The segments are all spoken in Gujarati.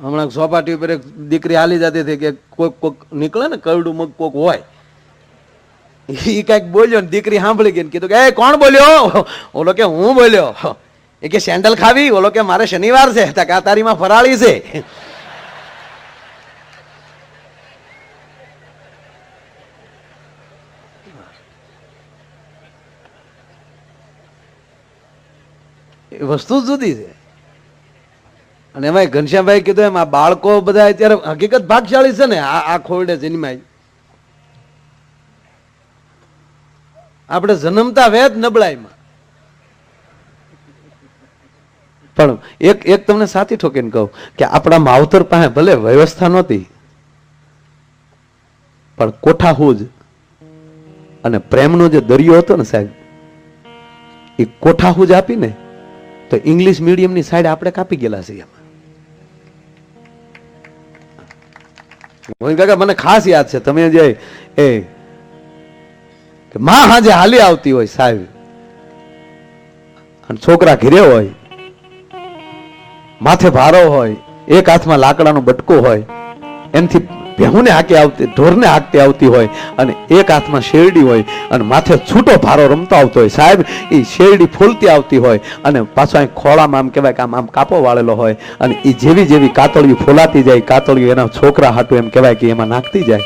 હમણાં સોપાટી ઉપર એક દીકરી હાલી જતી હતી કે કોઈક કોઈક નીકળે ને કરડું મગ કોક હોય. એ કંઈક બોલ્યો ને દીકરી સાંભળી ગઈ ને કીધું કે, એ, કોણ બોલ્યો? ઓલો કે, હું બોલ્યો. એ કે, સેન્ડલ ખાવી? ઓલો કે, મારે શનિવાર છે. તો તારીમાં ફરાળી છે. વસ્તુ જુદી છે. અને એમાં ઘનશ્યામભાઈ કીધું એમ, આ બાળકો બધા અત્યારે હકીકત ભાગશાળી છે ને, આ ખોરડે જન્માય. આપણે જન્મતા વેદ નબળાઈમાં. પણ એક એક તમને સાથી ઠોકીને કહું કે આપણા માવતર પાસે ભલે વ્યવસ્થા નહોતી, પણ કોઠા હુજ અને પ્રેમનો જે દરિયો હતો ને સાહેબ, એ કોઠા હુજ આપીને તો ઇંગ્લિશ મીડિયમની સાઈડ આપણે કાપી ગયેલા છીએ એમાં. કાકા, મને ખાસ યાદ છે, તમે જે એ માં હાજે હાલી આવતી હોય સાહેબ. અને છોકરા ઘીરે હોય, માથે ભારો હોય, એક હાથમાં લાકડાનો બટકો હોય એમથી ભેહુને હાકે આવતી, ઢોરને હાકતી આવતી હોય અને એક હાથમાં શેરડી હોય અને માથે છૂટો ભારો રમતો આવતો હોય. સાહેબ એ શેરડી ફૂલતી આવતી હોય અને પાછો અહીં ખોળામાં આમ કહેવાય કે આમ આમ કાપો વાળેલો હોય અને એ જેવી જેવી કાતળિયું ફૂલાતી જાય કાતળિયું એના છોકરા હાટું એમ કહેવાય કે એમાં નાખતી જાય.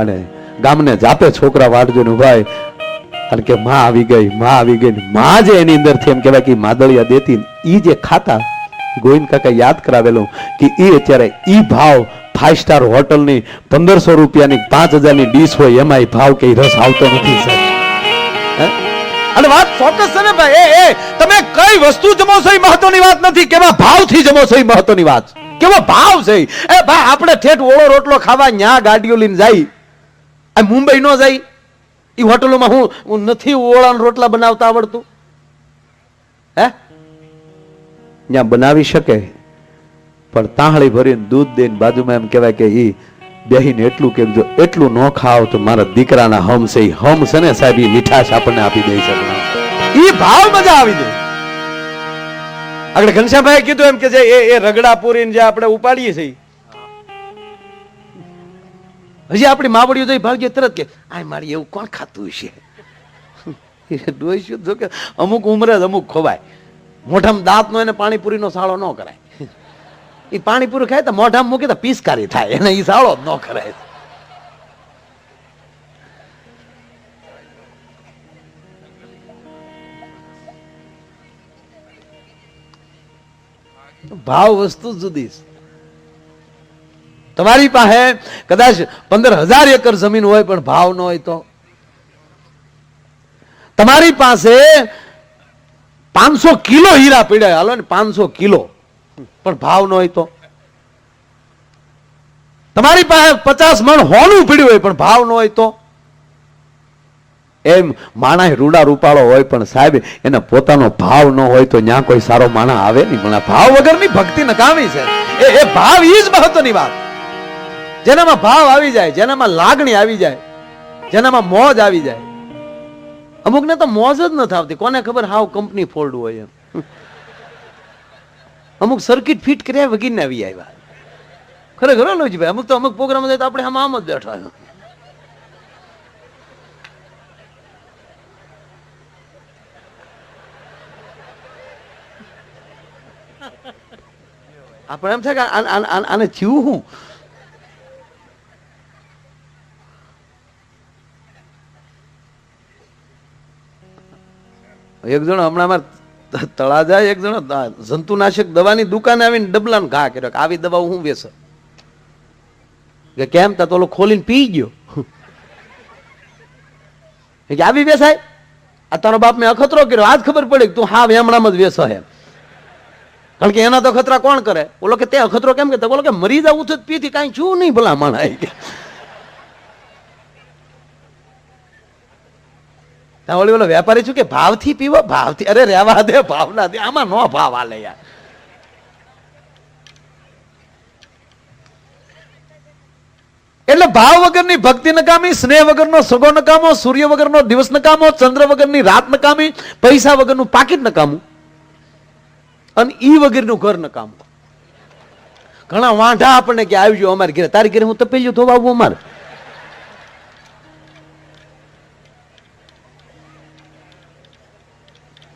અને ગામને જાતે છોકરા વાટ જોઈને ઊભા અને કે માં આવી ગઈ, માં આવી ગઈ. માં જે એની અંદરથી એમ કહેવાય કે માદળિયા દેતી ઈ જે ખાતા ગોવિંદ કાકા યાદ કરાવેલું કે એ અત્યારે એ ભાવ ફાઈવ સ્ટાર હોટલની પંદરસો રૂપિયાની પાંચ હજારની ડીશ હોય એમાં એ ભાવ કઈ રસ આવતો નથી, સાહેબ. અને વાત ચોક્કસ છે ને ભાઈ, એ તમે કઈ વસ્તુ જમો છો એ મહત્વની વાત નથી. કેવા ભાવથી જમો છો એ મહત્વની વાત? કેવો ભાવ છે એ? ભાઈ, આપણે ઠેઠ ઓળો રોટલો ખાવા ન્યા ગાડીઓ લઈને જાય. આ મુંબઈ ન જાય. એ હોટલોમાં હું નથી ઓળા રોટલા બનાવતા આવડતું. હે? ત્યાં બનાવી શકે, પણ તાહળી ભરીને દૂધ દઈને બાજુમાં એમ કહેવાય કે એ બેહીને એટલું કે જો એટલું ન ખાવ તો મારા દીકરાના હમ છે હમ ને સાહેબ એ મીઠાશ આપણને આપી દે છે. એ ભાવ મજા આવી દે આગળ ઘનશ્યામભાઈ કીધું એમ કે જે એ એ રગડા પૂરીને જે આપણે ઉપાડીએ છીએ. હજી આપણી માવડીઓ જોઈ ભાગ્ય તરત કે આ મારી, એવું કોણ ખાતું છે ડોઈશું જો કે, અમુક ઉમરે અમુક ખવાય. મોઢામાં દાંત નો એને પાણીપુરીનો સાળો ન કરાય. એ પાણીપુરી ખાય તો મોઢામાં મૂકે તો પીસકારી થાય, એને એ સાળો ન કરાય. ભાવ વસ્તુ જુદી તમારી પાસે કદાચ પંદર હજાર એકર જમીન હોય પણ ભાવ ન હોય તો. તમારી પાસે પાંચસો કિલો હીરા પીડ્યા. હાલો ને, પાંચસો કિલો. પણ ભાવ ન હોય તો. તમારી પાસે પચાસ મણ હોનું પીડ્યું હોય પણ ભાવ ન હોય તો. એમ માણા રૂડા રૂપાળો હોય પણ સાહેબ, એને પોતાનો ભાવ ન હોય તો ત્યાં કોઈ સારો માણસ આવે નહીં. પણ ભાવ વગરની ભક્તિ નકામી છે. એ એ ભાવ ઈ જ મહત્વની વાત. જેનામાં ભાવ આવી જાય, જેનામાં લાગણી આવી જાય, જેનામાં મોજ આવી જાય અમુકને તો મોજ જ નથી આવતી. કોને ખબર હાવ કંપની ફોલ્ડ હોય એમ. અમુક સર્કિટ ફિટ કર્યા વગીને આવી આવ્યા. ખરેખર લોજીભાઈ અમુક તો અમુક પ્રોગ્રામ થાય તો આપણે આમ આમ જ બેઠા આપણે એમ થાય કે આને- થયું હું? એક જણો હમણાં અમારે તળાજા એક જણો જંતુનાશક દવાની દુકાને આવીને ડબલાને ઘા કર્યો કે આવી દવા હું વેસ કે કેમ? તા તો ખોલીને પી ગયો. કે આવી વેસાય આ તારો બાપ મેં અખતરો કર્યો. આજ ખબર પડી કે તું હા હમણાં જ વેસ હે કારણ કે એના તો ખતરા કોણ કરે? ઓલો કે તે અખતરો કેમ કે? બોલો કે મરી જવું તો પીથી કાંઈ છું નહીં ભલા માણા ત્યાં ઓલી ઓલો વેપારી છું કે, ભાવથી પીવો, ભાવથી અરે, રહેવા દે, ભાવ ના દે, આમાં નો ભાવ આલે યાર. એટલે ભાવ વગરની ભક્તિ નકામી, સ્નેહ વગરનો સગો નકામો, સૂર્ય વગરનો દિવસ નકામો, ચંદ્ર વગરની રાત નકામી, પૈસા વગરનું પાકીટ નકામું, અને ઈ વગરનું ઘર નકામું. ઘણા વાંઢા આપણને કે, આવજો અમારે ઘરે, તારી ઘરે હું તપેલ્યું ધોવા આવું અમારે.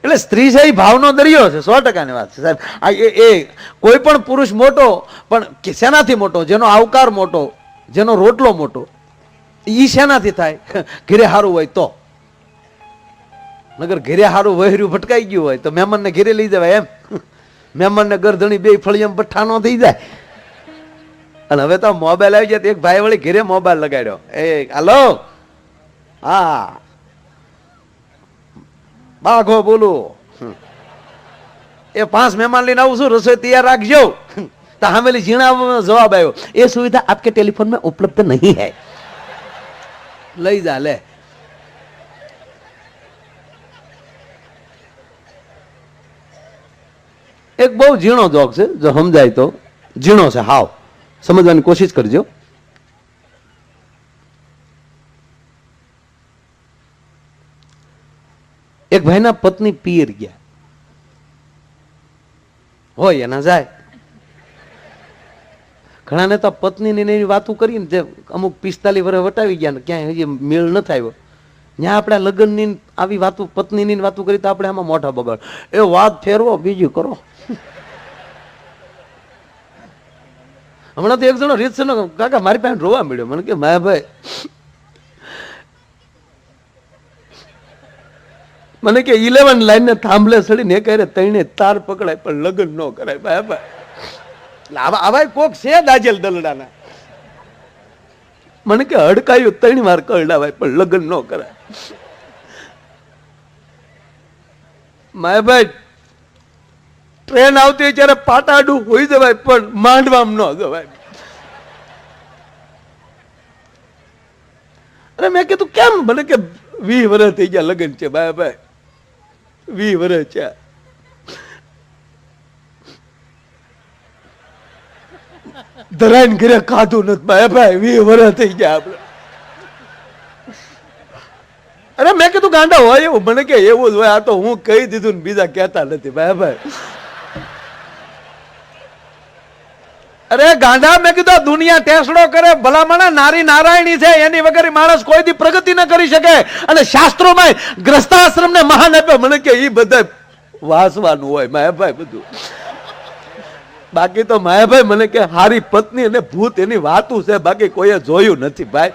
એટલે સ્ત્રી છે એ ભાવનો દરિયો છે, સો ટકાની વાત છે. સાહેબ, આ એ કોઈ પણ પુરુષ મોટો, પણ શેનાથી મોટો? જેનો આવકાર મોટો, જેનો રોટલો મોટો એ શેનાથી થાય? ઘેરે સારું હોય તો. નગર ઘેરે સારું વહેર્યું ભટકાઈ ગયું હોય તો મહેમાનને ઘેરે લઈ જવાય એમ. મહેમાનને ગરધણી બે ફળિયમ પઠ્ઠા નો થઈ જાય. અને હવે તો મોબાઈલ આવી જાય એક ભાઈ વળી ઘેરે મોબાઈલ લગાડ્યો. એ, હાલો. હા. બાઘો બોલું. એ પાંચ મહેમાન લઈને આવું છું રસોઈ તૈયાર રાખજો. તો હામેલી ઝીણા જવાબ આવ્યો એ સુવિધા આપકે ટેલિફોનમાં ઉપલબ્ધ નહીં હૈ. લઈ જા લે. એક બહુ ઝીણો જોક છે જો સમજાય તો. ઝીણો છે હાવ. સમજવાની કોશિશ કરજો. એક ભાઈના પત્ની પિયર ગયા. હોય એના જાય. ઘણાને તો પત્નીની એની વાતો કરીને જે અમુક પિસ્તાલીસ વર્ષ વટાવી ગયા ને ક્યાંય હજી મેળ ન આવ્યો. ત્યાં આપણે લગ્નની આવી વાતું, પત્નીની વાતો કરી તો આપણે આમાં મોઢા બગાડ. એ વાત ફેરવો, બીજું કરો. હમણાં તો એક જણો રીત છે કાકા, મારી પાસે રોવા મળ્યો. મને કે, માયા ભાઈ મને કે ઇલેવન લાઈન ને થાંભલે સડીને એક હારે તઈને તાર પકડાય, પણ લગ્ન ન કરાય. ભાઈ ભાઈ. એટલે આવા કોક છે દાજેલ દલડાના. મને કે હડકાયું ત્રણ વાર કરડાવાય પણ લગ્ન ન કરાય. માયાભાઈ ટ્રેન આવતી ત્યારે પાટાડું હોઈ જવાય, પણ માંડવામ ન જવાય. અરે મેં કીધું, કેમ? મને કે વી વર્ષ થઈ ગયા લગ્ન છે ભાઈ ભાઈ. વી વર્ષ છે ઘરે ખાધું નથી ભાઈ ભાઈ વી વર્ષ થઈ ગયા આપણે અરે મેં કીધું ગાંડા હોય એવું મને કે એવું જ હોય આ તો હું કહી દીધું ને બીજા કહેતા નથી ભાઈ ભાઈ અરે ગાંડા મેં કીધું દુનિયા ટેસડો કરે, ભલામણા નારી નારાયણી છે, એની વગર માણસ કોઈ દી પ્રગતિ ન કરી શકે. અને શાસ્ત્રોમાં ગ્રસ્તાશ્રમ ને મહાન આપ્યો. મને કે એ બધા વાસવાનું હોય, માયાભાઈ બધું. બાકી તો માયાભાઈ મને કે હારી પત્ની અને ભૂત એની વાતું છે, બાકી કોઈએ જોયું નથી ભાઈ.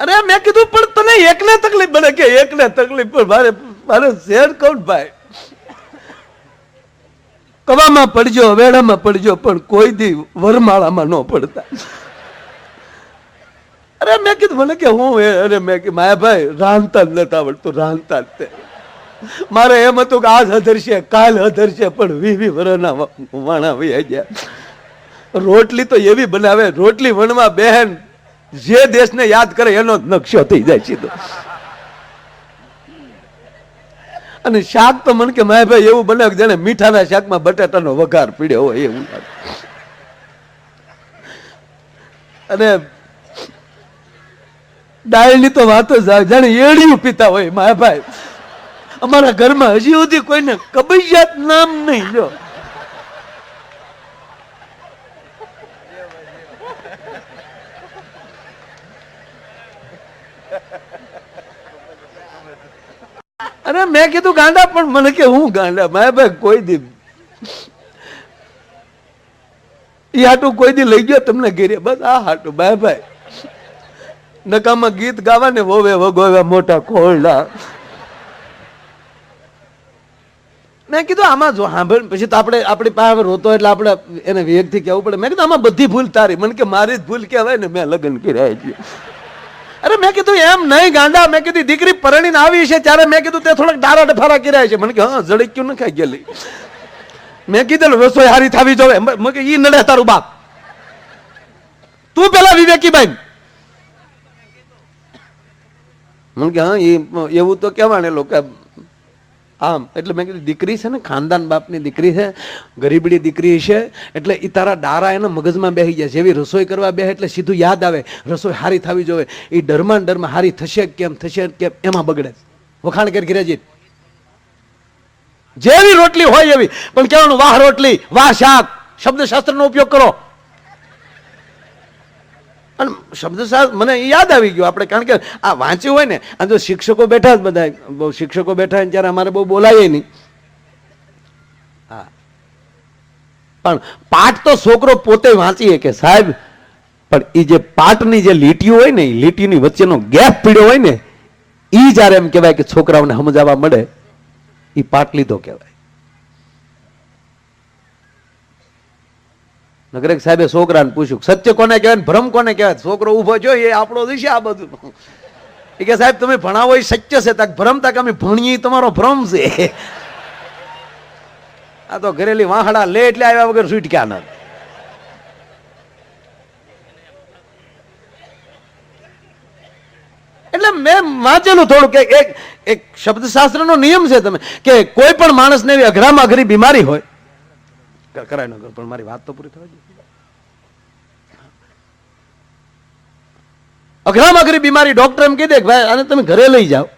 અરે મેં કીધું, પણ તને એકને તકલીફ, મને કે એકને તકલીફ, પણ મારે મારે શેર કહું ભાઈ? કવામાં પડજો, વેળામાં પડજો, પણ કોઈ દી વરમાળામાં ન પડતા. અરે મેં કીધું, મને કે હું અરે મેં કે માયાભાઈ, રાંધતા જ નથી આવડતું, રાંધતા જ તે. મારે એમ હતું કે આજ હધરશે, કાલ હધરશે, પણ વી વરના વાણા વી ગયા. રોટલી તો એવી બનાવે, રોટલી વણવા બહેન, જે દેશને યાદ કરે એનો નકશો થઈ જાય સીધો. અને શાક તો મને કે માય ભાઈ એવું બને કે જાણે મીઠાના શાકમાં બટાટાનો વઘાર પીડ્યો હોય એવું અને ડાળની તો વાત જાણે એડિયું પીતા હોય માય ભાઈ. અમારા ઘરમાં હજી સુધી કોઈને કબૈયાત નામ નહીં જો અરે મેં કીધું, ગાંડા, પણ મને કે હું ગાંડા? માય ભાઈ કોઈ દી એ હાટું કોઈ દી લઈ ગયો તમને ઘેરે. બસ આ હાટું બાય ભાઈ. નકામાં ગીત ગાવા ને વોવે વગોવે મોટા ખોરડા. મેં કીધું, આમાં જો સાંભળ. પછી તો આપણે આપણી પાસે રોતો એટલે આપણે એને વેગથી કહેવું પડે. મેં કીધું, આમાં બધી ભૂલ તારી. મને કે, મારી જ ભૂલ કહેવાય ને, મેં લગ્ન કર્યા છે. અરે મેં કીધું એમ નહીં ગાંડા, મેં કીધું દીકરી પરણીને આવી છે ત્યારે મેં કીધું તે થોડાક ડારા ડફારા કર્યા છે. મને કે, હા જડક્યું ન ખાઈ ગયેલી? મેં કીધેલું, રસોઈ હારી થાવી જોવે. મેં કે, ઈ નડે તારું બાપ. તું પેલા વિવેકી બેન મને કે, હા એવું તો કહેવાને લોકો આમ, એટલે મેં કીધું, દીકરી છે ને, ખાનદાન બાપની દીકરી છે ગરીબડી દીકરી છે, એટલે એ તારા ડારા એના મગજમાં બેસી જાય. જેવી રસોઈ કરવા બેસે એટલે સીધું યાદ આવે, રસોઈ હારી થવી જોઈએ. એ ડરમાં ડરમાં હારી થશે કેમ થશે કેમ, એમાં બગડે વખાણ કરી ઘરે જેવી રોટલી હોય એવી, પણ કહેવાનું, વાહ રોટલી, વાહ શાક, શબ્દશાસ્ત્રનો ઉપયોગ કરો. અને શબ્દશાસ્ત્ર મને યાદ આવી ગયું આપણે, કારણ કે આ વાંચ્યું હોય ને આ જો શિક્ષકો બેઠા જ બધા, બહુ શિક્ષકો બેઠા ત્યારે અમારે બહુ બોલાય નહીં. હા. પણ પાઠ તો છોકરો પોતે વાંચીએ કે સાહેબ. પણ એ જે પાઠની જે લીટીઓ હોય ને એ લીટીની વચ્ચેનો ગેપ પીડ્યો હોય ને એ જ્યારે એમ કહેવાય કે છોકરાઓને સમજાવવા મળે એ પાઠ લીધો કહેવાય. નગર એક સાહેબે છોકરાને પૂછ્યું, સત્ય કોને કહેવાય ભ્રમ કોને કહેવાય? છોકરો ઊભો જો એ આપણો છે આ બધું. એ કે, સાહેબ, તમે ભણાવો એ સત્ય છે, તક ભ્રમ, તક અમે ભણીએ તમારો ભ્રમ છે. આ તો ઘરેલી વાહડા લે એટલે આવ્યા વગર છૂટક્યા ન. એટલે મેં વાંચેલું થોડું કે એક એક શબ્દશાસ્ત્રનો નિયમ છે તમે, કે કોઈ પણ માણસને એવી અઘરામાં અઘરી બીમારી હોય કરાય ન પણ મારી વાત તો પૂરી થવા જોઈએ અઘરામ અઘરી બીમારી ડોક્ટર એમ કહી દે ભાઈ, આને તમે ઘરે લઈ જાઓ.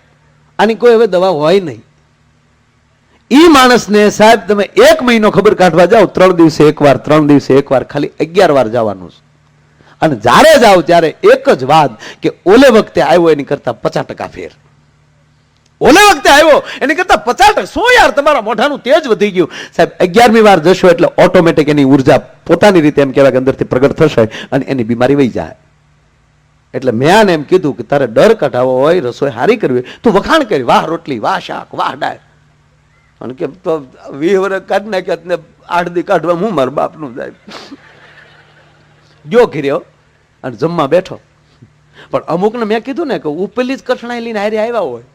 આની કોઈ હવે દવા હોય નહીં. ઈ માણસને સાહેબ, તમે એક મહિનો ખબર કાઢવા જાઓ, ત્રણ દિવસે એકવાર ત્રણ દિવસે એકવાર ખાલી અગિયાર વાર જવાનું છે. અને જ્યારે જાઓ ત્યારે એક જ વાત કે ઓલે વખતે આવ્યો એની કરતા પચાસ ટકા ફેર. ઓલે વખતે આવ્યો. એની કરતા પચાસ ટકા શું યાર તમારા મોઢાનું તેજ વધી ગયું. સાહેબ, અગિયારમી વાર જશો એટલે ઓટોમેટિક એની ઊર્જા પોતાની રીતે એમ કહેવાય કે અંદરથી પ્રગટ થશે અને એની બીમારી વહી જાય. એટલે મેં આને એમ કીધું કે તારે ડર કઢાવો હોય, રસોઈ હારી કરવી તું વખાણ કરી, વાહ રોટલી, વાહ શાક, વાહ ડાળ અને કે તો વીસ વર્ષ કાઢી નાખ્યા ને આઠ દી કાઢવા હું મારા બાપનું જાય ગયો ઘીર્યો અને જમવા બેઠો. પણ અમુકને મેં કીધું ને કે ઉપેલી જ કઠણાઈ લઈને હારે આવ્યા હોય.